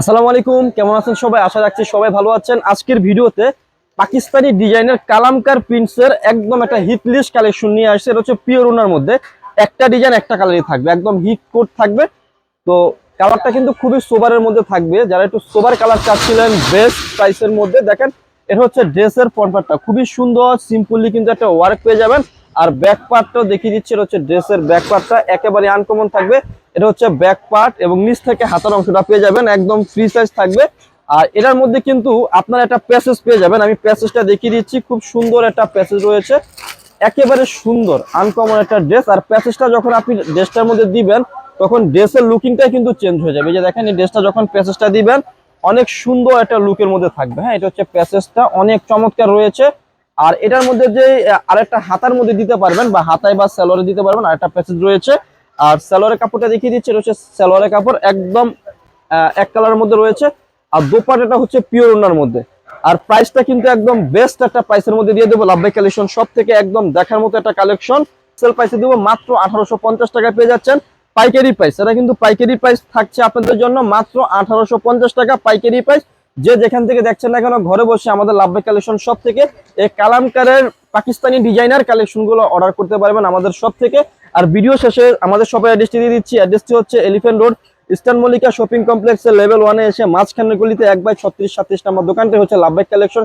আসসালামু আলাইকুম, কেমন আছেন সবাই? আশা রাখছি সবাই ভালো আছেন। আজকের ভিডিওতে পাকিস্তানি ডিজাইনের কালামকার প্রিন্টসের একদম একটা হিট লিস্ট কালেকশন নিয়ে আসছে। এটা হচ্ছে পিওর ওনার মধ্যে। একটা ডিজাইন, একটা কালারই থাকবে। একদম হিট কোড থাকবে। তো কালারটা কিন্তু খুবই সোবারের মধ্যে থাকবে। যারা একটু সোবার কালার চাচ্ছিলেন, বেস্ট প্রাইসের মধ্যে, দেখেন, এটা হচ্ছে ড্রেসের ফ্রন্টপার্টটা খুবই সুন্দর, সিম্পলি কিন্তু একটা ওয়ার্ক পেয়ে যাবেন। আর ব্যাক পার্টটাও দেখিয়ে দিচ্ছি, এটা হচ্ছে ড্রেসের ব্যাক পার্টটা একেবারে আনকমন থাকবে। এটা হচ্ছে ব্যাক পার্ট এবং নিচ থেকে হাতার অংশটা পেয়ে যাবেন, একদম ফ্রি সাইজ থাকবে। আর এটার মধ্যে কিন্তু আপনার একটা প্যাসেজ পেয়ে যাবেন, আমি প্যাসেজটা দেখিয়ে দিচ্ছি, খুব সুন্দর একটা প্যাসেজ রয়েছে। একেবারে সুন্দর আনকমন একটা ড্রেস আর প্যাসেজটা যখন আপনি ড্রেসটার মধ্যে দিবেন, তখন ড্রেসের লুকিংটাই কিন্তু চেঞ্জ হয়ে যাবে। যে দেখেন, এই ড্রেসটা যখন প্যাসেজটা দিবেন, অনেক সুন্দর একটা লুকের মধ্যে থাকবে। হ্যাঁ এটা হচ্ছে প্যাসেজটা অনেক চমৎকার রয়েছে। আর এটার মধ্যে যে আরেকটা হাতার মধ্যে দিতে পারবেন বা হাতায় বা স্যালোরে দিতে পারবেন আর একটা প্যাসেজ রয়েছে। আর স্যালোয়ারের কাপড়টা দেখিয়ে দিচ্ছে, এটা হচ্ছে স্যালোয়ারের কাপড়, একদম এক কালারের মধ্যে রয়েছে। আর দোপাটাটা হচ্ছে পিওর ওনার মধ্যে। আর প্রাইসটা কিন্তু একদম বেস্ট একটা প্রাইসের মধ্যে দিয়ে দেবো, লাভবাই কালেকশন সব থেকে একদম দেখার মতো একটা কালেকশন সেল প্রাইসে দেবো মাত্র আঠারোশো পঞ্চাশ টাকা পেয়ে যাচ্ছেন পাইকারি প্রাইস এটা কিন্তু পাইকারি প্রাইস থাকছে আপনাদের জন্য মাত্র আঠারোশো পঞ্চাশ টাকা পাইকারি প্রাইস যে যেখান থেকে দেখছেন না কেন, ঘরে বসে আমাদের লাভবাই কালেকশন সব থেকে এই কালামকারের পাকিস্তানি ডিজাইনার কালেকশনগুলো অর্ডার করতে পারবেন আমাদের সব থেকে আর ভিডিও শেষে আমাদের সবাই অ্যাড্রেসটি দিয়ে দিচ্ছি। অ্যাড্রেসটি হচ্ছে Elephant Road Eastern Mallika shopping কমপ্লেক্সের লেভেল ওয়ানে এসে মাঝখানের গুলিতে এক বাই ছত্রিশ সাতত্রিশ নম্বর দোকানটি হচ্ছে লাভবাই কালেকশন।